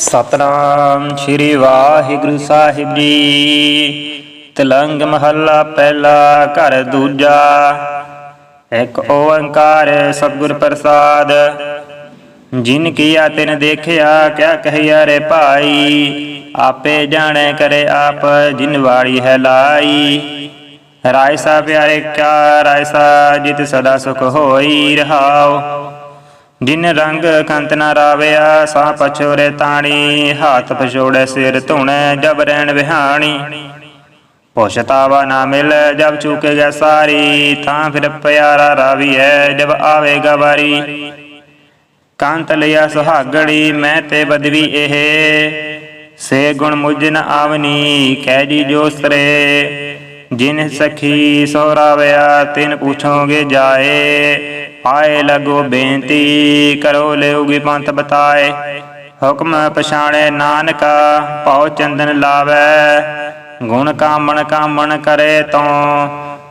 ਸਤਨਾਮ ਸ੍ਰੀ ਵਾਹਿਗੁਰੂ ਸਾਹਿਬ ਜੀ। ਤਲੰਗ ਮਹੱਲਾ ਪਹਿਲਾ ਘਰ ਦੂਜਾ। ਇੱਕ ਓੰਕਾਰ ਸਤਿਗੁਰ ਪ੍ਰਸਾਦ। ਜਿਨ ਕੀਆ ਤਿਨ ਦੇਖਿਆ, ਕਿਆ ਕਹੀਆ ਰੇ ਭਾਈ। ਆਪੇ ਜਾਣੇ ਕਰੇ ਆਪ ਜਿਨ ਵਾਲੀ ਹੈ ਲਾਈ। ਰਾਇ ਸਾ ਪਿਆਰੇ ਕਾ, ਰਾਇ ਸਾ ਜਿਤ ਸਦਾ ਸੁਖ ਹੋਈ ਰਹਾਉ। ਜਿਨ ਰੰਗ ਕੰਤ ਨਾ ਰਾਵਿਆ ਸਾ ਪਛੋਰੇ ਤਾਣੀ, ਹਾਥ ਪਛੋੜੇ ਸਿਰ ਧੁਣੈ, ਜਬ ਰਹਿਣ ਵਿਹਾਣੀ। ਪੋਸ਼ਤਾਵਾ ਨਾ ਮਿਲ, ਜਬ ਚੂਕੇ ਗਿਆ ਸਾਰੀ ਤਾਂ ਫਿਰ ਪਿਆਰਾ ਰਾਵੀਐ, ਜਬ ਆਵੇਗਾ ਵਾਰੀ ਕਾਂਤ ਲਿਆ ਸੁਹਾਗੜੀ, ਮੈਂ ਤੇ ਬਦਵੀ ਇਹ। ਸੇ ਗੁਣ ਮੁਝ ਨ ਆਵਨੀ, ਕਹਿ ਜੀ ਜੋਸਰੇ ਜਿਨ ਸਖੀ ਸੋਰਾਵਿਆ ਤਿਨ ਪੁੱਛੋਗੇ ਜਾਏ। ਆਏ ਲਗੋ ਬੇਨਤੀ ਕਰੋ ਲਿਓਗੀ ਪੰਥ ਬਤਾਏ। ਹੁਕਮ ਪਛਾਣੇ ਨਾਨਕਾ, ਭਉ ਚੰਦਨ ਲਾਵੈ। ਗੁਣ ਕਾਮਣ ਕਾਮਣ ਕਰੇ ਤੋ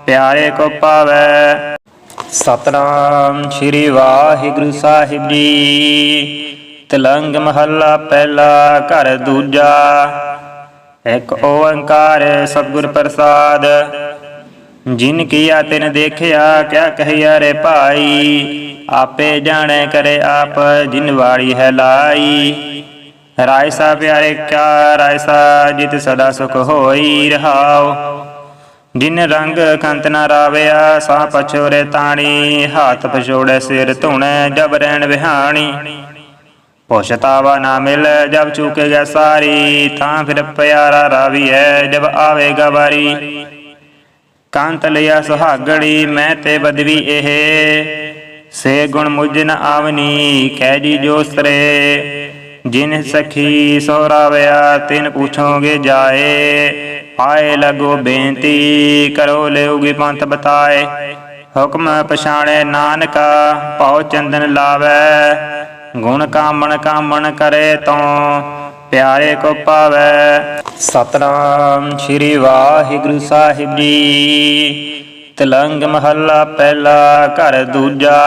ਪਿਆਰੇ ਕੋ ਪਾਵੈ। ਸਤਨਾਮ ਸ੍ਰੀ ਵਾਹਿਗੁਰੂ ਸਾਹਿਬ ਜੀ। ਤਲੰਗ ਮਹੱਲਾ ਪਹਿਲਾ ਘਰ ਦੂਜਾ। ਇੱਕ ਓੰਕਾਰ ਸਤਿਗੁਰ ਪ੍ਰਸਾਦ। ਜਿਨ ਕੀਆ ਤਿਨ ਦੇਖਿਆ, ਕਿਆ ਕਹੀਆ ਰੇ ਭਾਈ? ਆਪੇ ਜਾਣੈ ਕਰੇ ਆਪ ਜਿਨ ਵਾਲੀ ਹੈ ਲਾਈ। ਰਾਇ ਸਾ ਪਿਆਰੇ ਕਿਆ ਰਾਇ ਸਾ ਜਿਤ ਸਦਾ ਸੁਖ ਹੋਈ ਰਹਾਉ। ਜਿਨ ਰੰਗ ਕੰਤ ਨਾ ਰਾਵਿਆ, ਸਾ ਪਛੋਰੇ ਤਾਣੀ। ਹੱਥ ਪਛੋੜੇ ਸਿਰ ਧੁਣੈ, ਜਬ ਰਹਿਣ ਵਿਹਾਣੀ। ਪੋਸ਼ਤਾਵਾ ਨਾ ਮਿਲ, ਜਬ ਚੂਕੇ ਗਿਆ ਸਾਰੀ, ਤਾਂ ਫਿਰ ਪਿਆਰਾ ਰਾਵੀਐ ਜਬ ਆਵੇਗਾ ਵਾਰੀ। ਕੰਤ ਲਿਆ ਸੁਹਾਗੜੀ ਮੈਂ ਤੇ ਬਦਵੀ ਇਹ। ਸੇ ਗੁਣ ਮੁਝ ਨ ਆਵਨੀ, ਕਹਿ ਜੀ ਜੋਸਰੇ ਜਿਨ ਸਖੀ ਸੋਰਾਵਿਆ ਤਿਨ ਪੁੱਛੋਗੇ ਜਾਏ। ਆਏ ਲਗੋ ਬੇਨਤੀ, ਕਰੋ ਲਿਓਗੀ ਪੰਥ ਬਤਾਏ। ਹੁਕਮ ਪਛਾਣੇ ਨਾਨਕਾ, ਭਉ ਚੰਦਨ ਲਾਵੈ। ਗੁਣ ਕਾਮਣ ਕਾਮਣ ਕਰੇ ਤੋ ਪਿਆਰੇ ਕੋ ਪਾਵੈ। ਸਤਨਾਮ ਸ੍ਰੀ ਵਾਹਿਗੁਰੂ ਸਾਹਿਬ ਜੀ। ਤਲੰਗ ਮਹੱਲਾ ਪਹਿਲਾ ਘਰ ਦੂਜਾ।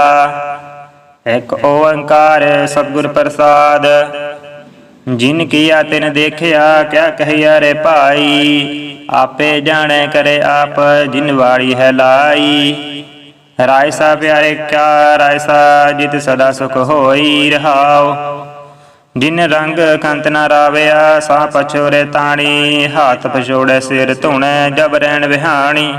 ਇੱਕ ਓੰਕਾਰ ਸਤਿਗੁਰ ਪ੍ਰਸਾਦ। ਜਿਨ ਕੀਆ ਤਿਨ ਦੇਖਿਆ, ਕਿਆ ਕਹੀਆ ਰੇ ਭਾਈ। ਆਪੇ ਜਾਣੇ ਕਰੇ ਆਪ ਜਿਨ ਵਾਲੀ ਹੈ ਲਾਈ। ਰਾਇ ਸਾ ਪਿਆਰੇ ਕਿਆ ਰਾਇ ਸਾ ਜਿਤ ਸਦਾ ਸੁਖ ਹੋਈ ਰਹਾਉ। ਜਿਨ ਰੰਗ ਕੰਤ ਨਾ ਰਾਵਿਆ ਸਾ ਪਛੋਰੇ ਤਾਣੀ, ਹੱਥ ਪਛੋੜੇ ਸਿਰ ਧੁਣੈ, ਜਬ ਰਹਿਣ ਵਿਹਾਣੀ।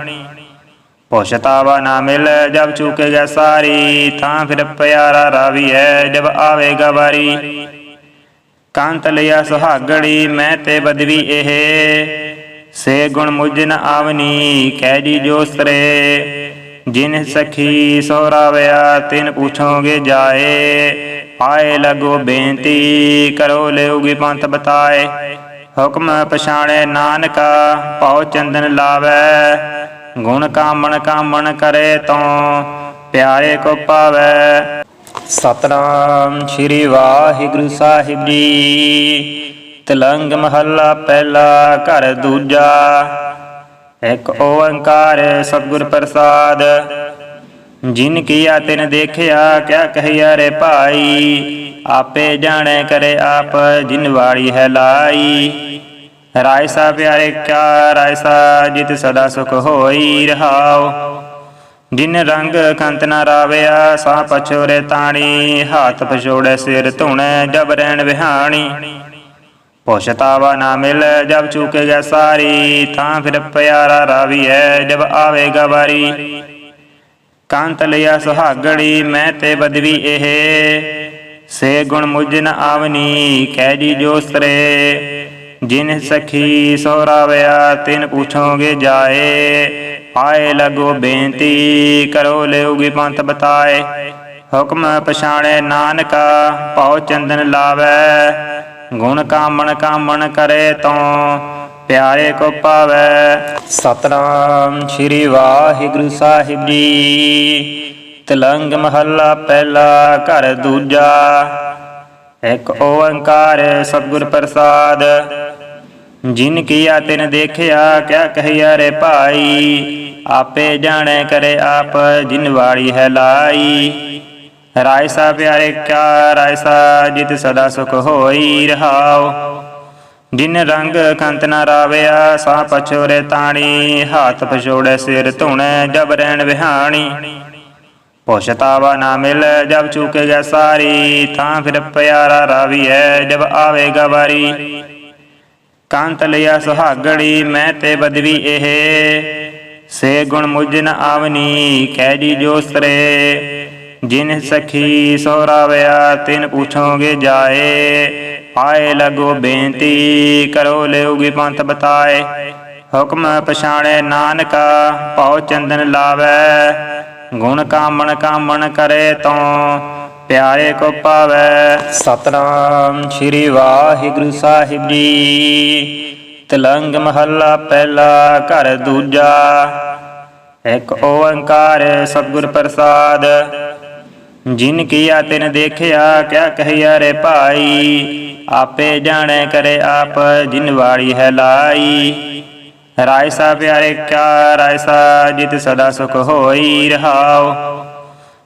ਪੋਸ਼ਤਾਵਾ ਨਾ ਮਿਲ, ਜਬ ਚੂਕੇ ਗਿਆ ਸਾਰੀ ਤਾਂ ਫਿਰ ਪਿਆਰਾ ਰਾਵੀਐ, ਜਬ ਆਵੇਗਾ ਵਾਰੀ ਕਾਂਤ ਲਿਆ ਸੁਹਾਗੜੀ ਮੈਂ ਤੇ ਬਦਵੀ ਇਹ। ਸੇ ਗੁਣ ਮੁਝ ਨ ਆਵਨੀ, ਕਹਿ ਜੀ ਜੋਸਰੇ ਜਿਨ ਸਖੀ ਸੋਰਾਵਿਆ ਤਿਨ ਪੁੱਛੋਗੇ ਜਾਏ। ਆਏ ਲਗੋ ਬੇਨਤੀ ਕਰੋ ਲਿਓਗੀ ਪੰਥ ਬਤਾਏ। ਹੁਕਮ ਪਛਾਣੇ ਨਾਨਕਾ, ਭਉ ਚੰਦਨ ਲਾਵੈ। ਗੁਣ ਕਾਮਣ ਕਾਮਣ ਕਰੇ ਤੋ ਪਿਆਰੇ ਕੋ ਪਾਵੈ। ਸਤਨਾਮ ਸ੍ਰੀ ਵਾਹਿਗੁਰੂ ਸਾਹਿਬ ਜੀ। ਤਲੰਗ ਮਹੱਲਾ ਪਹਿਲਾ ਘਰ ਦੂਜਾ। ਇੱਕ ਓੰਕਾਰ ਸਤਿਗੁਰ ਪ੍ਰਸਾਦ। ਜਿਨ ਕੀਆ ਤਿਨ ਦੇਖਿਆ, ਕਿਆ ਕਹੀਆ ਰੇ ਭਾਈ? ਆਪੇ ਜਾਣੈ ਕਰੇ ਆਪ ਜਿਨ ਵਾਲੀ ਹੈ ਲਾਈ। ਰਾਇ ਸਾ ਪਿਆਰੇ ਕਾ ਰਾਇ ਸਾ ਜਿਤ ਸਦਾ ਸੁਖ ਹੋਈ ਰਹਾਉ। ਜਿਨ ਰੰਗ ਕੰਤ ਨਾ ਰਾਵਿਆ, ਸਾ ਪਛੋਰੇ ਤਾਣੀ। ਹੱਥ ਪਛੋੜੇ ਸਿਰ ਧੁਣੈ, ਜਬ ਰਹਿਣ ਵਿਹਾਣੀ। ਪੋਸ਼ਤਾਵਾ ਨਾ ਮਿਲ, ਜਬ ਚੂਕੇ ਗਿਆ ਸਾਰੀ ਤਾਂ ਫਿਰ ਪਿਆਰਾ ਰਾਵੀਐ ਜਬ ਆਵੇਗਾ ਵਾਰੀ। ਕੰਤ ਲਿਆ ਸੁਹਾਗੜੀ ਮੈਂ ਤੇ ਬਦਵੀ ਇਹ। ਸੇ ਗੁਣ ਮੁਝ ਨ ਆਵਨੀ, ਕਹਿ ਜੀ ਜੋਸਰੇ ਜਿਨ ਸਖੀ ਸੋਰਾਵਿਆ ਤਿਨ ਪੁੱਛੋਗੇ ਜਾਏ। ਆਏ ਲਗੋ ਬੇਨਤੀ, ਕਰੋ ਲਿਓਗੀ ਪੰਥ ਬਤਾਏ ਹੁਕਮ ਪਛਾਣੇ ਨਾਨਕਾ, ਭਉ ਚੰਦਨ ਲਾਵੈ। ਗੁਣ ਕਾਮਣ ਕਾਮਣ ਕਰੇ ਤੋ ਪਿਆਰੇ ਕੋ ਪਾਵੈ। ਸਤਨਾਮ ਸ੍ਰੀ ਵਾਹਿਗੁਰੂ ਸਾਹਿਬ ਜੀ। ਤਲੰਗ ਮਹੱਲਾ ਪਹਿਲਾ ਘਰ ਦੂਜਾ। ਇੱਕ ਓੰਕਾਰ ਸਤਿਗੁਰ ਪ੍ਰਸਾਦ। ਜਿਨ ਕੀਆ ਤਿਨ ਦੇਖਿਆ, ਕਿਆ ਕਹੀਆ ਰੇ ਭਾਈ। ਆਪੇ ਜਾਣੇ ਕਰੇ ਆਪ ਜਿਨ ਵਾਲੀ ਹੈ ਲਾਈ। ਰਾਇਸਾ ਪਿਆਰੇ ਕਾ ਰਾਇਸਾ ਜਿਤ ਸਦਾ ਸੁਖ ਹੋਈ ਰਹਾਉ। ਜਿਨ ਰੰਗ ਕੰਤ ਨਾ ਰਾਵਿਆ ਸਾ ਪਛੋਰੇ ਤਾਣੀ, ਹੱਥ ਪਛੋੜੇ ਸਿਰ ਧੁਣੈ, ਜਬ ਰਹਿਣ ਵਿਹਾਣੀ। ਪੋਸ਼ਤਾਵਾ ਨਾ ਮਿਲ, ਜਬ ਚੂਕੇ ਗਿਆ ਸਾਰੀ ਤਾਂ ਫਿਰ ਪਿਆਰਾ ਰਾਵੀਐ, ਜਬ ਆਵੇਗਾ ਵਾਰੀ ਕਾਂਤ ਲਿਆ ਸੁਹਾਗੜੀ, ਮੈਂ ਤੇ ਬਦਵੀ ਇਹ। ਸੇ ਗੁਣ ਮੁਝ ਨ ਆਵਨੀ, ਕਹਿ ਜੀ ਜੋਸਰੇ ਜਿਨ ਸਖੀ ਸੋਰਾਵਿਆ ਤਿਨ ਪੁੱਛੋਗੇ ਜਾਏ। ਆਏ ਲਗੋ ਬੇਨਤੀ, ਕਰੋ ਲਿਓਗੀ ਪੰਥ ਬਤਾਏ। ਹੁਕਮ ਪਛਾਣੇ ਨਾਨਕਾ ਪਾਉ ਚੰਦਨ ਲਾਵੈ। ਗੁਣ ਕਾਮਣ ਕਾਮਣ ਕਰੇ ਤੋ ਪਿਆਰੇ ਕੋ ਪਾਵੈ। ਸਤਨਾਮ ਸ੍ਰੀ ਵਾਹਿਗੁਰੂ ਸਾਹਿਬ ਜੀ। ਤਲੰਗ ਮਹੱਲਾ ਪਹਿਲਾ, ਘਰ ਦੂਜਾ। ਇੱਕ ਓੰਕਾਰ ਸਤਿਗੁਰ ਪ੍ਰਸਾਦ। ਜਿਨ ਕੀਆ ਤਿਨ ਦੇਖਿਆ, ਕਿਆ ਕਹੀਆ ਰੇ ਭਾਈ। ਆਪੇ ਜਾਣੈ ਕਰੇ ਆਪ ਜਿਨ ਵਾਲੀ ਹੈ ਲਾਈ। ਰਾਇਸਾ ਪਿਆਰੇ ਕਾ ਰਾਇਸਾ ਜਿਤ ਸਦਾ ਸੁਖ ਹੋਈ ਰਹਾਉ।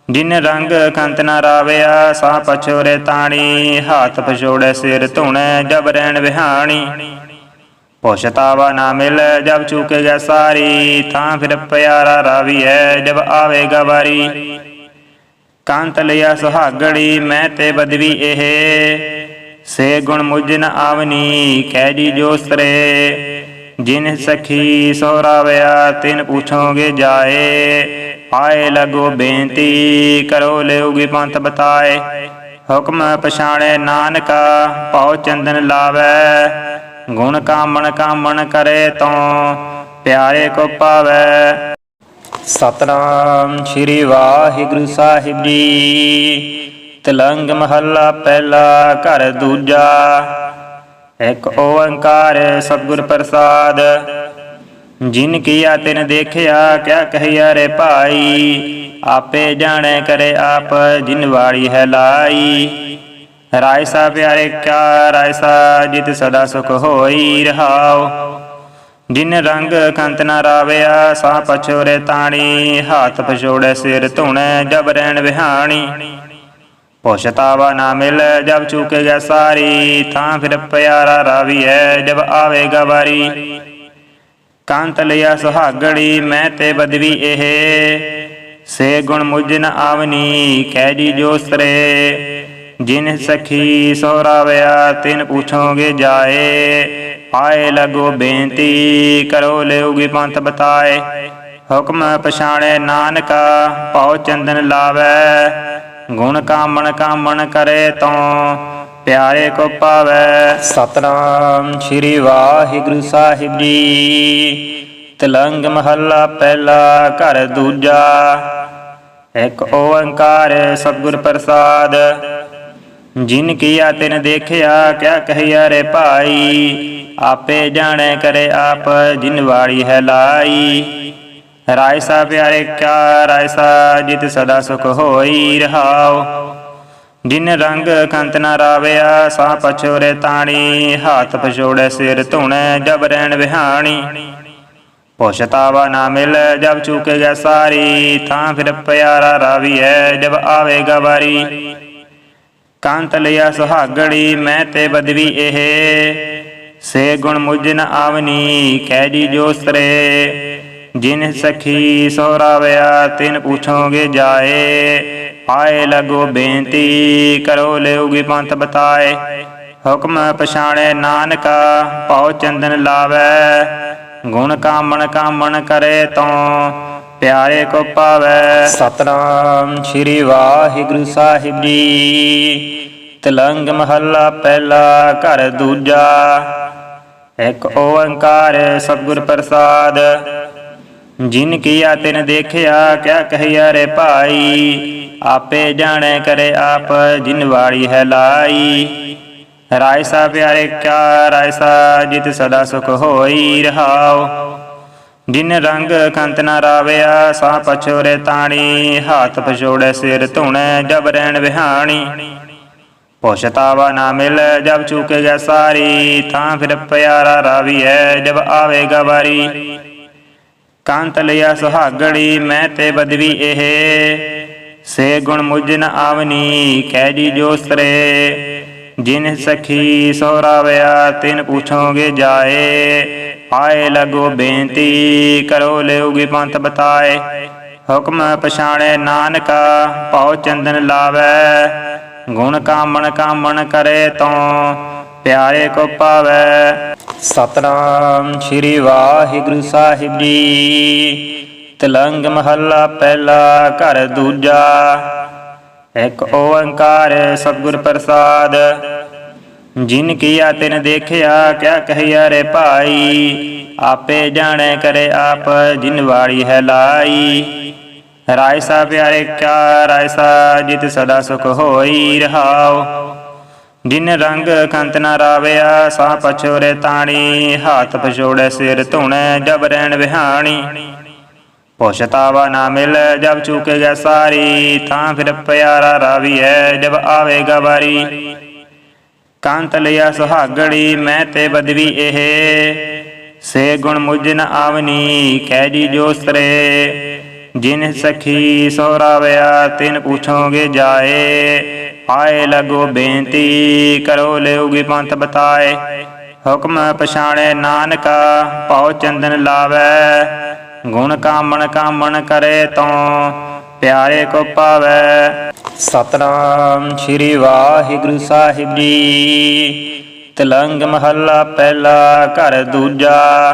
ਜਿਨ ਰੰਗ ਕੰਤ ਨਾ ਰਾਵਿਆ ਸਾ ਪਛੋਰੇ ਤਾਣੀ। ਹੱਥ ਪਛੋੜੇ ਸਿਰ ਧੁਣੈ, ਜਬ ਰਹਿਣ ਵਿਹਾਣੀ। ਪੋਸ਼ਤਾਵਾ ਨਾ ਮਿਲ, ਜਬ ਚੂਕੇ ਗਿਆ ਸਾਰੀ। ਤਾਂ ਫਿਰ ਪਿਆਰਾ ਰਾਵੀਐ, ਜਬ ਆਵੇਗਾ ਵਾਰੀ ਕਾਂਤ ਲਿਆ ਸੁਹਾਗੜੀ, ਮੈਂ ਤੇ ਬਦਵੀ ਇਹ। ਸੇ ਗੁਣ ਮੁਝ ਨ ਆਵਨੀ, ਕਹਿ ਜੀ ਜੋਸਰੇ ਜਿਨ ਸਖੀ ਸੋਰਾਵਿਆ ਤਿਨ ਪੁੱਛੋਗੇ ਜਾਏ ਆਏ ਲਗੋ ਬੇਨਤੀ, ਕਰੋ ਲਿਓਗੀ ਪੰਥ ਬਤਾਏ। ਹੁਕਮ ਪਛਾਣੇ ਨਾਨਕਾ, ਪਾਉ ਚੰਦਨ ਲਾਵੈ, ਗੁਣ ਕਾਮਣ ਕਾਮਣ ਕਰੇ ਤੋ ਪਿਆਰੇ ਕੋ ਪਾਵੈ। ਸਤਨਾਮ ਸ੍ਰੀ ਵਾਹਿਗੁਰੂ ਸਾਹਿਬ ਜੀ। ਤਲੰਗ ਮਹੱਲਾ ਪਹਿਲਾ ਘਰ ਦੂਜਾ। ਇੱਕ ਓੰਕਾਰ ਸਤਿਗੁਰ ਪ੍ਰਸਾਦ। ਜਿਨ ਕੀਆ ਤਿਨ ਦੇਖਿਆ, ਕਿਆ ਕਹੀਆ ਰੇ ਭਾਈ। ਆਪੇ ਜਾਣੇ ਕਰੇ ਆਪ ਜਿਨ ਵਾਲੀ ਹੈ ਲਾਈ। ਰਾਇਸਾ ਪਿਆਰੇ ਕਾ ਰਾਇਸਾ ਜਿਤ ਸਦਾ ਸੁਖ ਹੋਈ ਰਹਾਉ। ਜਿਨ ਰੰਗ ਕੰਤ ਨਾ ਰਾਵਿਆ ਸਾ ਪਛੋਰੇ ਤਾਣੀ। ਹੱਥ ਪਛੋੜੇ ਸਿਰ ਧੁਣੈ, ਜਬ ਰਹਿਣ ਵਿਹਾਣੀ। ਪੋਸ਼ਤਾਵਾ ਨਾ ਮਿਲ, ਜਬ ਚੂਕੇ ਗਿਆ ਸਾਰੀ ਤਾਂ ਫਿਰ ਪਿਆਰਾ ਰਾਵੀਐ ਜਬ ਆਵੇਗਾ ਵਾਰੀ ਕਾਂਤ ਲਿਆ ਸੁਹਾਗੜੀ ਮੈਂ ਤੇ ਬਦਵੀ ਇਹ। ਸੇ ਗੁਣ ਮੁਝ ਨ ਆਵਨੀ, ਕਹਿ ਜੀ ਜੋਸਰੇ। ਜਿਨ ਸਖੀ ਸੋਰਾਵਿਆ ਤਿਨ ਪੁੱਛੋਗੇ ਜਾਏ। ਆਏ ਲਗੋ ਬੇਨਤੀ, ਕਰੋ ਲਿਓਗੀ ਪੰਥ ਬਤਾਏ। ਹੁਕਮ ਪਛਾਣੇ ਨਾਨਕਾ ਪਾਉ ਚੰਦਨ ਲਾਵੈ। ਗੁਣ ਕਾਮਣ ਕਾਮਣ ਕਰੇ ਤੋ, ਪਿਆਰੇ ਕੋ ਪਾਵੈ। ਸਤਨਾਮ ਸ੍ਰੀ ਵਾਹਿਗੁਰੂ ਸਾਹਿਬ ਜੀ। ਤਲੰਗ ਮਹੱਲਾ ਪਹਿਲਾ ਘਰ ਦੂਜਾ। ਇੱਕ ਓੰਕਾਰ ਸਤਿਗੁਰ ਪ੍ਰਸਾਦ। ਜਿਨ ਕੀਆ ਤਿਨ ਦੇਖਿਆ, ਕਿਆ ਕਹੀਆ ਰੇ ਭਾਈ। ਆਪੇ ਜਾਣੇ ਕਰੇ ਆਪ, ਜਿਨ ਵਾਲੀ ਹੈ ਲਾਈ। ਰਾਇਸਾ ਪਿਆਰੇ ਕਾ ਰਾਇਸਾ ਜਿਤ ਸਦਾ ਸੁਖ ਹੋਈ ਰਹਾਉ। ਜਿਨ ਰੰਗ ਕੰਤ ਨਾ ਰਾਵਿਆ, ਸਾ ਪਛੋਰੇ ਤਾਣੀ। ਹੱਥ ਪਛੋੜੇ ਸਿਰ ਧੁਣੈ, ਜਬ ਰਹਿਣ ਵਿਹਾਣੀ। ਪੋਸ਼ਤਾਵਾ ਨਾ ਮਿਲ, ਜਬ ਚੂਕੇ ਗਿਆ ਸਾਰੀ। ਤਾਂ ਫਿਰ ਪਿਆਰਾ ਰਾਵੀਐ, ਜਬ ਆਵੇਗਾ ਵਾਰੀ ਕਾਂਤ ਲਿਆ ਸੁਹਾਗੜੀ, ਮੈਂ ਤੇ ਬਦਵੀ ਇਹ। ਸੇ ਗੁਣ ਮੁਝ ਨ ਆਵਨੀ ਕਹਿ ਜੀ ਜੋਸਰੇ। ਜਿਨ ਸਖੀ ਸੋਰਾਵਿਆ ਤਿਨ ਪੁੱਛੋਗੇ ਜਾਏ। ਆਏ ਲਗੋ ਬੇਨਤੀ, ਕਰੋ ਲਿਓਗੀ ਪੰਥ ਬਤਾਏ। ਹੁਕਮ ਪਛਾਣੇ ਨਾਨਕਾ ਪਾਉ ਚੰਦਨ ਲਾਵੈ। ਗੁਣ ਕਾਮਣ ਕਾਮਣ ਕਰੇ ਤੋ ਪਿਆਰੇ ਕੋ ਪਾਵੈ। ਸਤਨਾਮ ਸ੍ਰੀ ਵਾਹਿਗੁਰੂ ਸਾਹਿਬ ਜੀ। ਤਲੰਗ ਮਹੱਲਾ ਪਹਿਲਾ, ਘਰ ਦੂਜਾ। ਇੱਕ ਓੰਕਾਰ ਸਤਿਗੁਰ ਪ੍ਰਸਾਦ। ਜਿਨ ਕੀਆ ਤਿਨ ਦੇਖਿਆ, ਕਿਆ ਕਹੀਆ ਰੇ ਭਾਈ? ਆਪੇ ਜਾਣੈ ਕਰੇ ਆਪ ਜਿਨ ਵਾਲੀ ਹੈ ਲਾਈ। ਰਾਇਸਾ ਪਿਆਰੇ ਕਾ ਰਾਇਸਾ ਜਿਤ ਸਦਾ ਸੁਖ ਹੋਈ ਰਹਾਉ। ਜਿਨ ਰੰਗ ਕੰਤ ਨਾ ਰਾਵਿਆ, ਸਾ ਪਛੋਰੇ ਤਾਣੀ। ਹੱਥ ਪਛੋੜੇ ਸਿਰ ਧੁਣੈ, ਜਬ ਰਹਿਣ ਵਿਹਾਣੀ। ਪੋਸ਼ਤਾਵਾ ਨਾ ਮਿਲ, ਜਬ ਚੂਕੇ ਗਿਆ ਸਾਰੀ ਤਾਂ ਫਿਰ ਪਿਆਰਾ ਰਾਵੀਐ, ਜਬ ਆਵੇਗਾ ਵਾਰੀ। ਕਾਂਤ ਲਿਆ ਸੁਹਾਗੜੀ, ਮੈਂ ਤੇ ਬਦਵੀ ਇਹ। ਸੇ ਗੁਣ ਮੁਝ ਨ ਆਵਨੀ, ਕਹਿ ਜੀ ਜੋ ਸਰੇ ਜਿਨ ਸਖੀ ਸੋਹਰਾਵਿਆ ਤਿਨ ਪੁੱਛੋਗੇ ਜਾਏ। ਆਏ ਲਗੋ ਬੇਨਤੀ, ਕਰੋ ਲਿਓਗੀ ਪੰਥ ਬਤਾਏ। ਹੁਕਮ ਪਛਾਣੇ ਨਾਨਕਾ, ਭਉ ਚੰਦਨ ਲਾਵੈ। ਗੁਣ ਕਾਮਣ ਕਾਮਣ ਕਰੇ ਤੋ ਪਿਆਰੇ ਕੋ ਪਾਵੈ। ਸਤਨਾਮ ਸ੍ਰੀ ਵਾਹਿਗੁਰੂ ਸਾਹਿਬ ਜੀ। ਤਲੰਗ ਮਹੱਲਾ ਪਹਿਲਾ ਘਰ ਦੂਜਾ। ਇੱਕ ਓੰਕਾਰ ਸਤਿਗੁਰ ਪ੍ਰਸਾਦ। ਜਿਨ ਕੀਆ ਤਿਨ ਦੇਖਿਆ, ਕਿਆ ਕਹੀਆ ਰੇ ਭਾਈ। ਆਪੇ ਜਾਣੇ ਕਰੇ ਆਪ ਜਿਨ ਵਾਲੀ ਹੈ ਲਾਈ। ਰਾਇ ਸਾ ਪਿਆਰੇ ਕਾ ਰਾਇ ਸਾ ਜਿਤ ਸਦਾ ਸੁਖ ਹੋਈ ਰਹਾਉ। ਜਿਨ ਰੰਗ ਕੰਤ ਨਾ ਰਾਵਿਆ ਸਾ ਪਛੋਰੇ ਤਾਣੀ, ਹੱਥ ਪਛੋੜੇ ਸਿਰ ਧੁਣੈ, ਜਬ ਰਹਿਣ ਵਿਹਾਣੀ। ਪੋਸ਼ਤਾਵਾ ਨਾ ਮਿਲ, ਜਬ ਚੂਕੇਗਾ ਸਾਰੀ, ਤਾਂ ਫਿਰ ਪਿਆਰਾ ਰਾਵੀਐ, ਜਬ ਆਵੇਗਾ ਵਾਰੀ ਕਾਂਤ ਲਿਆ ਸੁਹਾਗੜੀ, ਮੈਂ ਤੇ ਬਦਵੀ ਇਹ। ਸੇ ਗੁਣ ਮੁਝ ਨ ਆਵਨੀ, ਕਹਿ ਜੀ ਜੋ ਸਰੇ ਜਿਨ ਸਖੀ ਸੋਹਰਾਵਿਆ, ਤਿਨ ਪੁੱਛੋਗੇ ਜਾਏ। ਆਏ ਲਗੋ ਬੇਨਤੀ, ਕਰੋ ਲਿਓਗੀ ਪੰਥ ਬਤਾਏ। ਹੁਕਮ ਪਛਾਣੇ ਨਾਨਕਾ, ਭਉ ਚੰਦਨ ਲਾਵੈ। ਗੁਣ ਕਾਮਣ ਕਾਮਣ ਕਰੇ ਤੋ ਪਿਆਰੇ ਕੋ ਪਾਵੈ। ਸਤਨਾਮ ਸ੍ਰੀ ਵਾਹਿਗੁਰੂ ਸਾਹਿਬ ਜੀ। ਤਲੰਗ ਮਹੱਲਾ ਪਹਿਲਾ, ਘਰ ਦੂਜਾ।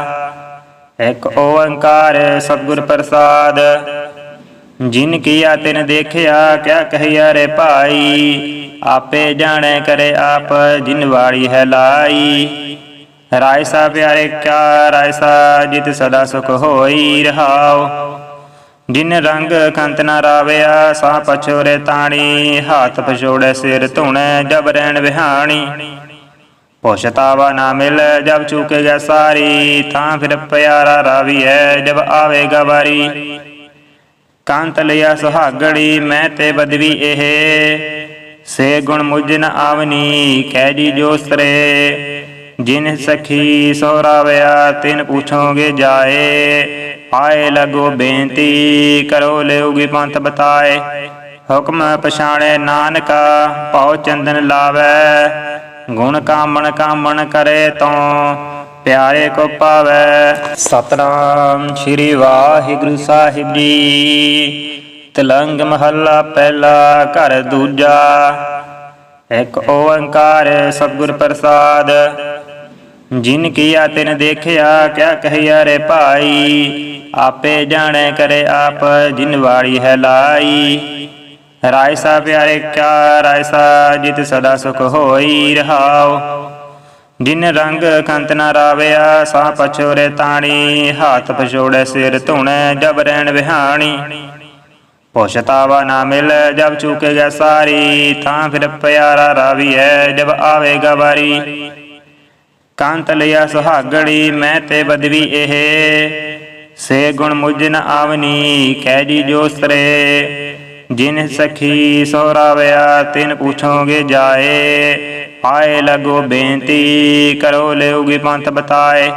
ਇੱਕ ਓੰਕਾਰ ਸਤਿਗੁਰ ਪ੍ਰਸਾਦ। ਜਿਨ ਕੀਆ ਤਿਨ ਦੇਖਿਆ, ਕਿਆ ਕਹੀਆ ਰੇ ਭਾਈ। ਆਪੇ ਜਾਣੇ ਕਰੇ ਆਪ ਜਿਨ ਵਾਲੀ ਹੈ ਲਾਈ। ਰਾਇ ਸਾ ਪਿਆਰੇ ਕਿਆ ਰਾਇ ਸਾ ਜਿਤ ਸਦਾ ਸੁਖ ਹੋਈ ਰਹਾਉ। ਜਿਨ ਰੰਗ ਕੰਤ ਨਾ ਰਾਵਿਆ ਸਾ ਪਛੋਰੇ ਤਾਣੀ। ਹੱਥ ਪਛੋੜੇ ਸਿਰ ਧੁਣੈ, ਜਬ ਰਹਿਣ ਵਿਹਾਣੀ। ਪੋਸ਼ਤਾਵਾ ਨਾ ਮਿਲ, ਜਬ ਚੂਕੇਗਾ ਸਾਰੀ, ਤਾਂ ਫਿਰ ਪਿਆਰਾ ਰਾਵੀਐ ਜਬ ਆਵੇਗਾ ਵਾਰੀ ਕਾਂਤ ਲਿਆ ਸੁਹਾਗੜੀ, ਮੈਂ ਤੇ ਬਦਵੀ ਇਹ। ਸੇ ਗੁਣ ਮੁਝ ਨ ਆਵਨੀ, ਕਹਿ ਜੀ ਜੋਸਰੇ। ਜਿਨ ਸਖੀ ਸੋਹਰਾਵਿਆ, ਤਿਨ ਪੁੱਛੋਗੇ ਜਾਏ। ਆਏ ਲਗੋ ਬੇਨਤੀ, ਕਰੋ ਲਿਓਗੀ ਪੰਥ ਬਤਾਏ। ਹੁਕਮ ਪਛਾਣੇ ਨਾਨਕਾ ਭਉ ਚੰਦਨ ਲਾਵੈ। ਗੁਣ ਕਾਮਣ ਕਾਮਣ ਕਰੇ ਤੋ, ਪਿਆਰੇ ਕੋ ਪਾਵੈ। ਸਤਨਾਮ ਸ੍ਰੀ ਵਾਹਿਗੁਰੂ ਸਾਹਿਬ ਜੀ। ਤਲੰਗ ਮਹੱਲਾ ਪਹਿਲਾ ਘਰ ਦੂਜਾ। ਇੱਕ ਓੰਕਾਰ ਸਤਿਗੁਰ ਪ੍ਰਸਾਦ। ਜਿਨ ਕੀਆ ਤਿਨ ਦੇਖਿਆ, ਕਿਆ ਕਹੀਆ ਰੇ ਭਾਈ। ਆਪੇ ਜਾਣੇ ਕਰੇ ਆਪ, ਜਿਨ ਵਾਲੀ ਹੈ ਲਾਈ। ਰਾਏ ਸਾ ਪਿਆਰੇ ਕਿਆ ਰਾਏ ਸਾ ਜਿਤ ਸਦਾ ਸੁਖ ਹੋਈ ਰਹਾਉ। ਜਿਨ ਰੰਗ ਕੰਤ ਨਾ ਰਾਵਿਆ, ਸਾ ਪਛੋਰੇ ਤਾਣੀ। ਹੱਥ ਪਛੋੜੇ ਸਿਰ ਧੁਣੈ, ਜਬ ਰਹਿਣ ਵਿਹਾਣੀ। ਪੋਸ਼ਤਾਵਾ ਨਾ ਮਿਲ, ਜਬ ਚੂਕੇਗਾ ਸਾਰੀ। ਤਾਂ ਫਿਰ ਪਿਆਰਾ ਰਾਵੀਐ, ਜਬ ਆਵੇਗਾ ਵਾਰੀ ਕਾਂਤ ਲਿਆ ਸੁਹਾਗੜੀ ਮੈਂ ਤੇ ਬਦਵੀ ਇਹ। ਸੇ ਗੁਣ ਮੁਝ ਨ ਆਵਨੀ, ਕਹਿ ਜੀ ਜੋ ਸਰੇ ਜਿਨ ਸਖੀ ਸੋਹਰਾਵਿਆ ਤਿਨ ਪੁੱਛੋਗੇ ਜਾਏ। ਆਏ ਲਗੋ ਬੇਨਤੀ, ਕਰੋ ਲਿਓਗੀ ਪੰਥ ਬਤਾਏ।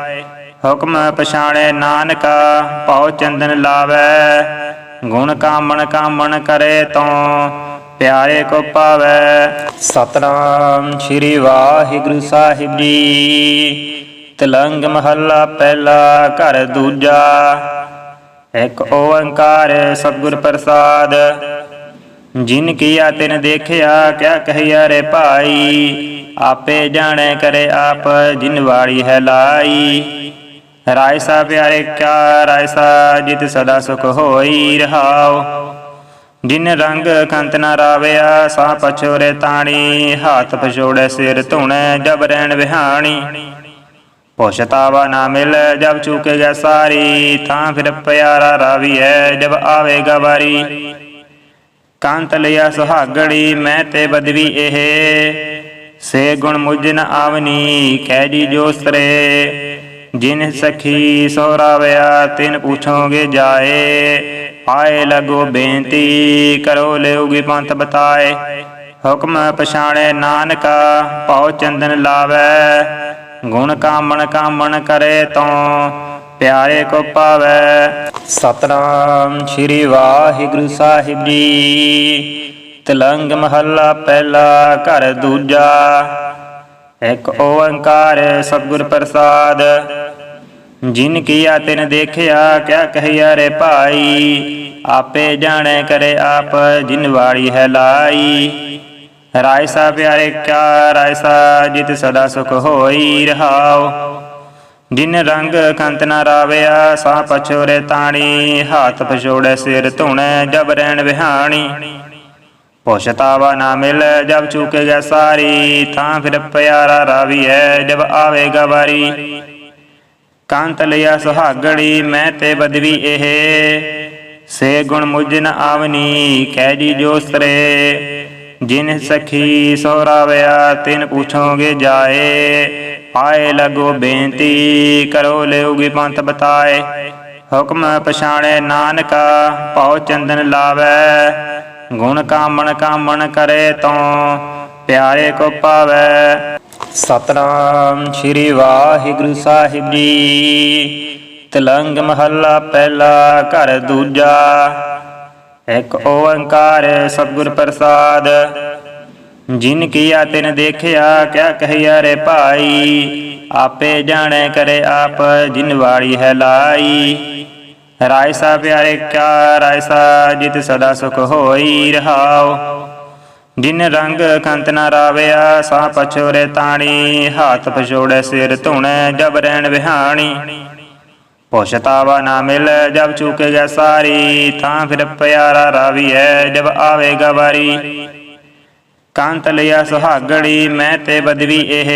ਹੁਕਮ ਪਛਾਣੈ ਨਾਨਕਾ, ਭਉ ਚੰਦਨ ਲਾਵੈ। ਗੁਣ ਕਾਮਣ ਕਾਮਣ ਕਰੇ ਤੋ ਪਿਆਰੇ ਕੋ ਪਾਵੈ। ਸਤਨਾਮ ਸ੍ਰੀ ਵਾਹਿਗੁਰੂ ਸਾਹਿਬ ਜੀ। ਤਲੰਗ ਮਹੱਲਾ ਪਹਿਲਾ ਘਰ ਦੂਜਾ। ਇੱਕ ਓੰਕਾਰ ਸਤਿਗੁਰ ਪ੍ਰਸਾਦ। ਜਿਨ ਕੀਆ ਤਿਨ ਦੇਖਿਆ, ਕਿਆ ਕਹੀਆ ਰੇ ਭਾਈ। ਆਪੇ ਜਾਣੇ ਕਰੇ ਆਪ ਜਿਨ ਵਾਲੀ ਹੈ ਲਾਈ। ਰਾਇ ਸਾ ਪਿਆਰੇ ਕਾ ਰਾਇ ਸਾ ਜਿਤ ਸਦਾ ਸੁਖ ਹੋਈ ਰਹਾਉ। ਜਿਨ ਰੰਗ ਕੰਤ ਨਾ ਰਾਵਿਆ ਸਾ ਪਛੋਰੇ ਤਾਣੀ। ਹੱਥ ਪਛੋੜੇ ਸਿਰ ਧੁਣੈ, ਜਬ ਰਹਿਣ ਵਿਹਾਣੀ। ਪੋਸ਼ਤਾਵਾ ਨਾ ਮਿਲ ਜਬ ਚੂਕੇਗਾ ਸਾਰੀ ਤਾਂ ਫਿਰ ਪਿਆਰਾ ਰਾਵੀਐ ਜਬ ਆਵੇਗਾ ਵਾਰੀ ਕਾਂਤ ਲਿਆ ਸੁਹਾਗੜੀ ਮੈਂ ਤੇ ਬਦਵੀ ਇਹ। ਸੇ ਗੁਣ ਮੁਝ ਨ ਆਵਨੀ, ਕਹਿ ਜੀ ਜੋਸਰੇ। ਜਿਨ ਸਖੀ ਸੋਹਰਾਵਿਆ, ਤਿਨ ਪੁੱਛੋਗੇ ਜਾਏ। ਆਏ ਲਗੋ ਬੇਨਤੀ, ਕਰੋ ਲਿਓਗੀ ਪੰਥ ਬਤਾਏ। ਹੁਕਮ ਪਛਾਣੇ ਨਾਨਕਾ, ਭਉ ਚੰਦਨ ਲਾਵੈ। ਗੁਣ ਕਾਮਣ ਕਾਮਣ ਕਰੇ ਤੋ ਪਿਆਰੇ ਕੋ ਪਾਵੈ। ਸਤਨਾਮ ਸ੍ਰੀ ਵਾਹਿਗੁਰੂ ਸਾਹਿਬ ਜੀ। ਤਲੰਗ ਮਹੱਲਾ ਪਹਿਲਾ ਘਰ ਦੂਜਾ। ਇੱਕ ਓੰਕਾਰ ਸਤਿਗੁਰ ਪ੍ਰਸਾਦ। ਜਿਨ ਕੀਆ ਤਿਨ ਦੇਖਿਆ, ਕਿਆ ਕਹੀਆ ਰੇ ਭਾਈ। ਆਪੇ ਜਾਣੇ ਕਰੇ ਆਪ, ਜਿਨ ਵਾਲੀ ਹੈ ਲਾਈ। ਰਾਇ ਸਾ ਪਿਆਰੇ, ਕਿਆ ਰਾਇ ਸਾ ਜਿਤ ਸਦਾ ਸੁਖ ਹੋਈ ਰਹਾਉ ਜਿਨ ਰੰਗ ਕੰਤ ਨਾ ਰਾਵਿਆ ਸਾ ਪਛੋਰੇ ਤਾਣੀ। ਹੱਥ ਪਛੋੜੇ ਸਿਰ ਧੁਣੈ, ਜਬ ਰਹਿਣ ਵਿਹਾਣੀ। ਪੋਸ਼ਤਾਵਾ ਨਾ ਮਿਲ, ਜਬ ਗਿਆ ਸਾਰੀ। ਤਾਂ ਫਿਰ ਪਿਆਰਾ ਰਾਵੀਐ, ਜਬ ਆਵੇਗਾ ਵਾਰੀ ਕਾਂਤ ਲਿਆ ਸੁਹਾਗੜੀ ਮੈਂ ਤੇ ਬਦਵੀ ਇਹ। ਸੇ ਗੁਣ ਮੁਝ ਨ ਆਵਨੀ, ਕਹਿ ਜੀ ਜੋਸਰੇ। ਜਿਨ ਸਖੀ ਸੋਰਾਵਿਆ ਤਿਨ ਪੁੱਛੋਗੇ ਜਾਏ। ਆਏ ਲਗੋ ਬੇਨਤੀ, ਕਰੋ ਲਿਓਗੀ ਪੰਥ ਬਤਾਏ। ਹੁਕਮ ਪਛਾਣੇ ਨਾਨਕਾ, ਭਉ ਚੰਦਨ ਲਾਵੈ। ਗੁਣ ਕਾਮਣ ਕਾਮਣ ਕਰੇ ਤੋ ਪਿਆਰੇ ਕੋ ਪਾਵੈ। ਸਤਨਾਮ ਸ੍ਰੀ ਵਾਹਿਗੁਰੂ ਸਾਹਿਬ ਜੀ। ਤਲੰਗ ਮਹੱਲਾ ਪਹਿਲਾ, ਘਰ ਦੂਜਾ। ਇੱਕ ਓੰਕਾਰ ਸਤਿਗੁਰ ਪ੍ਰਸਾਦ। ਜਿਨ ਕੀਆ ਤਿਨ ਦੇਖਿਆ, ਕਿਆ ਕਹੀਆ ਰੇ ਭਾਈ। ਆਪੇ ਜਾਣੈ ਕਰੇ ਆਪ ਜਿਨ ਵਾਲੀ ਹੈ ਲਾਈ। ਰਾਇ ਸਾ ਪਿਆਰੇ ਕਿਆ ਰਾਇ ਸਾ ਜਿਤ ਸਦਾ ਸੁਖ ਹੋਈ ਰਹਾਉ। ਜਿਨ ਰੰਗ ਕੰਤ ਨਾ ਰਾਵਿਆ ਸਾ ਪਛੋਰੇ ਤਾਣੀ। ਹੱਥ ਪਛੋੜੇ ਸਿਰ ਧੁਣੈ, ਜਬ ਰਹਿਣ ਵਿਹਾਣੀ। ਪੋਸ਼ਤਾਵਾ ਨਾ ਮਿਲ, ਜਬ ਚੂਕੇਗਾ ਸਾਰੀ ਤਾਂ ਫਿਰ ਪਿਆਰਾ ਰਾਵੀਐ ਜਬ ਆਵੇਗਾ ਵਾਰੀ। ਕਾਂਤ ਲਿਆ ਸੁਹਾਗੜੀ, ਮੈਂ ਤੇ ਬਦਵੀ ਇਹ।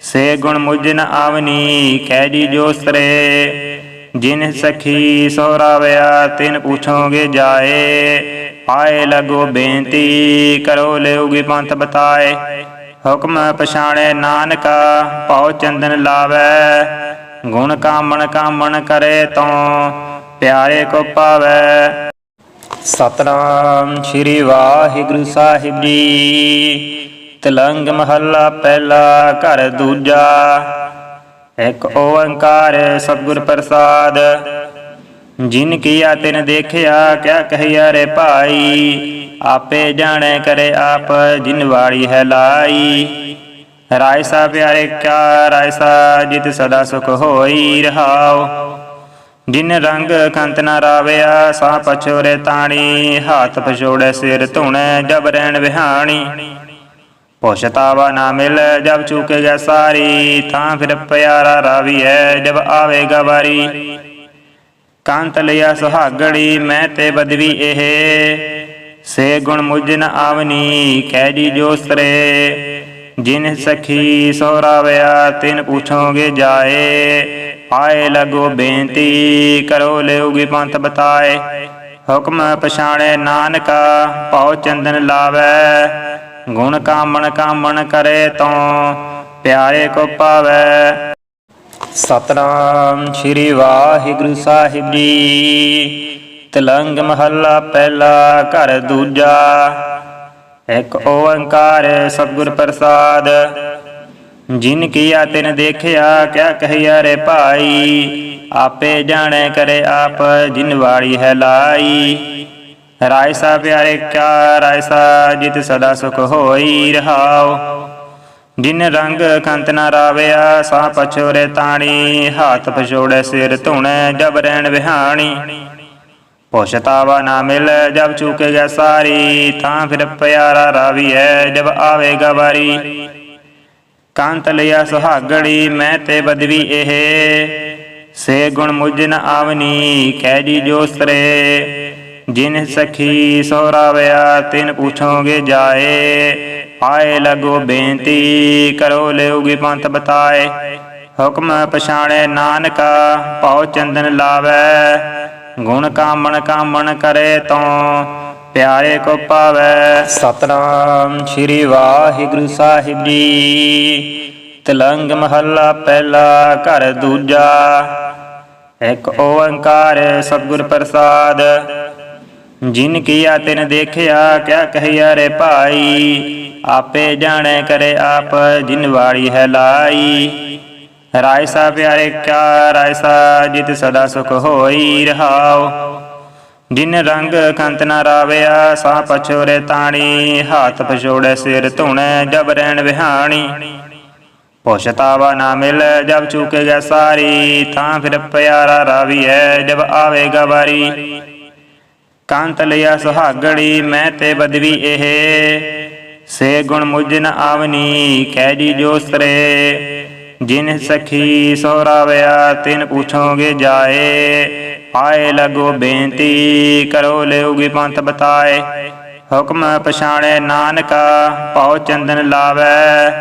ਸੇ ਗੁਣ ਮੁਝ ਨ ਆਵਨੀ, ਕਹਿ ਜੀ ਜੋਸਰੇ ਜਿਨ ਸਖੀ ਸੋਰਾਵਿਆ ਤਿਨ ਪੁੱਛੋਗੇ ਜਾਏ। ਆਏ ਲਗੋ ਬੇਨਤੀ, ਕਰੋ ਲਿਓਗੀ ਪੰਥ ਬਤਾਏ। ਹੁਕਮ ਪਛਾਣੇ ਨਾਨਕਾ ਭਉ ਚੰਦਨ ਲਾਵੈ। ਗੁਣ ਕਾਮਣ ਕਾਮਣ ਕਰੇ ਤੋ, ਪਿਆਰੇ ਕੋ ਪਾਵੈ। ਸਤਨਾਮ ਸ੍ਰੀ ਵਾਹਿਗੁਰੂ ਸਾਹਿਬ ਜੀ। ਤਲੰਗ ਮਹੱਲਾ ਪਹਿਲਾ, ਘਰ ਦੂਜਾ। ਇੱਕ ਓੰਕਾਰ ਸਤਿਗੁਰ ਪ੍ਰਸਾਦ। ਜਿਨ ਕੀਆ ਤਿਨ ਦੇਖਿਆ, ਕਿਆ ਕਹੀਆ ਰੇ ਭਾਈ। ਆਪੇ ਜਾਣੇ ਕਰੇ ਆਪ, ਜਿਨ ਵਾਲੀ ਹੈ ਲਾਈ। ਰਾਇ ਸਾ ਪਿਆਰੇ, ਕਿਆ ਰਾਇ ਸਾ ਜਿਤ ਸਦਾ ਸੁਖ ਹੋਈ ਰਹਾਉ ਜਿਨ ਰੰਗ ਕੰਤ ਨਾ ਰਾਵਿਆ ਸਾ ਪਛੋਰੇ ਤਾਣੀ। ਹੱਥ ਪਛੋੜੇ ਸਿਰ ਧੁਣੈ, ਜਬ ਰਹਿਣ ਵਿਹਾਣੀ। ਪੋਸ਼ਤਾਵਾ ਨਾ ਮਿਲ, ਜਬ ਗਿਆ ਸਾਰੀ। ਤਾਂ ਫਿਰ ਪਿਆਰਾ ਰਾਵੀਐ, ਜਬ ਆਵੇਗਾ ਵਾਰੀ ਕਾਂਤ ਲਿਆ ਸੁਹਾਗੜੀ, ਮੈਂ ਤੇ ਬਦਵੀ ਇਹ। ਸੇ ਗੁਣ ਮੁਝ ਨ ਆਵਨੀ, ਕਹਿ ਜੀ ਜੋਸਰੇ। ਜਿਨ ਸਖੀ ਸੋਰਾਵਿਆ ਤਿਨ ਪੁੱਛੋਗੇ ਜਾਏ। ਆਏ ਲਗੋ ਬੇਨਤੀ, ਕਰੋ ਲਿਓਗੀ ਪੰਥ ਬਤਾਏ। ਹੁਕਮ ਪਛਾਣੇ ਨਾਨਕਾ ਭਉ ਚੰਦਨ ਲਾਵੈ। ਗੁਣ ਕਾਮਣ ਕਾਮਣ ਕਰੇ ਤੋ ਪਿਆਰੇ ਕੋ ਪਾਵੈ। ਸਤਨਾਮ ਸ੍ਰੀ ਵਾਹਿਗੁਰੂ ਸਾਹਿਬ ਜੀ। ਤਲੰਗ ਮਹੱਲਾ ਪਹਿਲਾ ਘਰ ਦੂਜਾ। ਇੱਕ ਓੰਕਾਰ ਸਤਿਗੁਰ ਪ੍ਰਸਾਦ। ਜਿਨ ਕੀਆ ਤਿਨ ਦੇਖਿਆ, ਕਿਆ ਕਹੀਆ ਰੇ ਭਾਈ। ਆਪੇ ਜਾਣੇ ਕਰੇ ਆਪ ਜਿਨ ਵਾਲੀ ਹੈ ਲਾਈ। ਰਾਇ ਸਾ ਪਿਆਰੇ, ਕਿਆ ਰਾਏ ਸਾ ਜਿਤ ਸਦਾ ਸੁਖ ਹੋਈ ਰਹਾਉ। ਜਿਨ ਰੰਗ ਕੰਤ ਨਾ ਰਾਵਿਆ ਸਾ ਪਛੋਰੇ ਤਾਣੀ। ਹੱਥ ਪਛੋੜੇ ਸਿਰ ਧੁਣੈ, ਜਬ ਰਹਿਣ ਵਿਹਾਣੀ। ਪੋਸ਼ਤਾਵਾ ਨਾ ਮਿਲ, ਜਬ ਚੂਕੇਗਾ ਸਾਰੀ ਤਾਂ ਫਿਰ ਪਿਆਰਾ ਰਾਵੀਐ ਜਬ ਆਵੇਗਾ ਵਾਰੀ ਕਾਂਤ ਲਿਆ ਸੁਹਾਗੜੀ, ਮੈਂ ਤੇ ਬਦਵੀ ਇਹ। ਸੇ ਗੁਣ ਮੁਝ ਨ ਆਵਨੀ, ਕਹਿ ਜੀ ਜੋਸਰੇ। ਜਿਨ ਸਖੀ ਸੋਰਾਵਿਆ ਤਿਨ ਪੁੱਛੋਗੇ ਜਾਏ। ਆਏ ਲਗੋ ਬੇਨਤੀ, ਕਰੋ ਲਿਓਗੀ ਪੰਥ ਬਤਾਏ। ਹੁਕਮ ਪਛਾਣੇ ਨਾਨਕਾ ਭਉ ਚੰਦਨ ਲਾਵੈ। ਗੁਣ ਕਾਮਣ ਕਾਮਣ ਕਰੇ ਤੋ ਪਿਆਰੇ ਕੋ ਪਾਵੈ। ਸਤਨਾਮ ਸ੍ਰੀ ਵਾਹਿਗੁਰੂ ਸਾਹਿਬ ਜੀ। ਤਲੰਗ ਮਹੱਲਾ ਪਹਿਲਾ ਘਰ ਦੂਜਾ। ਇੱਕ ਓੰਕਾਰ ਸਤਿਗੁਰ ਪ੍ਰਸਾਦ। ਜਿਨ ਕੀਆ ਤਿਨ ਦੇਖਿਆ, ਕਿਆ ਕਹੀਆ ਰੇ ਭਾਈ। ਆਪੇ ਜਾਣੇ ਕਰੇ ਆਪ, ਜਿਨ ਵਾਲੀ ਹੈ ਲਾਈ। ਰਾਏ ਸਾ ਪਿਆਰੇ ਕਿਆ ਰਾਇਸਾ ਜਿਤ ਸਦਾ ਸੁਖ ਹੋਈ ਰਹਾਉ। ਜਿਨ ਰੰਗ ਕੰਤ ਨਾ ਰਾਵਿਆ, ਸਾ ਪਛੋਰੇ ਤਾਣੀ। ਹੱਥ ਪਛੋੜੇ ਸਿਰ ਧੁਣੈ, ਜਬ ਰਹਿਣ ਵਿਹਾਣੀ। ਪੋਸ਼ਤਾਵਾ ਨਾ ਮਿਲ, ਜਬ ਚੂਕੇ ਗਿਆ ਸਾਰੀ। ਤਾਂ ਫਿਰ ਪਿਆਰਾ ਰਾਵੀਐ, ਜਬ ਆਵੇਗਾ ਵਾਰੀ ਕਾਂਤ ਲਿਆ ਸੁਹਾਗੜੀ ਮੈਂ ਤੇ ਬਦਵੀ ਇਹ। ਸੇ ਗੁਣ ਮੁਝ ਨ ਆਵਨੀ, ਕਹਿ ਜੀ ਜੋ ਸਰੇ ਜਿਨ ਸਖੀ ਸੋਰਾਵਿਆ ਤਿਨ ਪੁੱਛੋਗੇ ਜਾਏ। ਆਏ ਲਗੋ ਬੇਨਤੀ, ਕਰੋ ਲਿਓਗੀ ਪੰਥ ਬਤਾਏ। ਹੁਕਮ ਪਛਾਣੇ ਨਾਨਕਾ ਪਾਉ ਚੰਦਨ ਲਾਵੈ।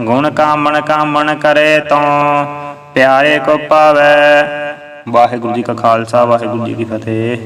ਗੁਣ ਕਾਮਣ ਕਾਮਣ ਕਰੇ ਤੋਂ ਪਿਆਰੇ ਕੋ ਪਾਵੈ। ਵਾਹਿਗੁਰੂ ਜੀ ਕਾ ਖਾਲਸਾ, ਵਾਹਿਗੁਰੂ ਜੀ ਕੀ ਫਤਿਹ।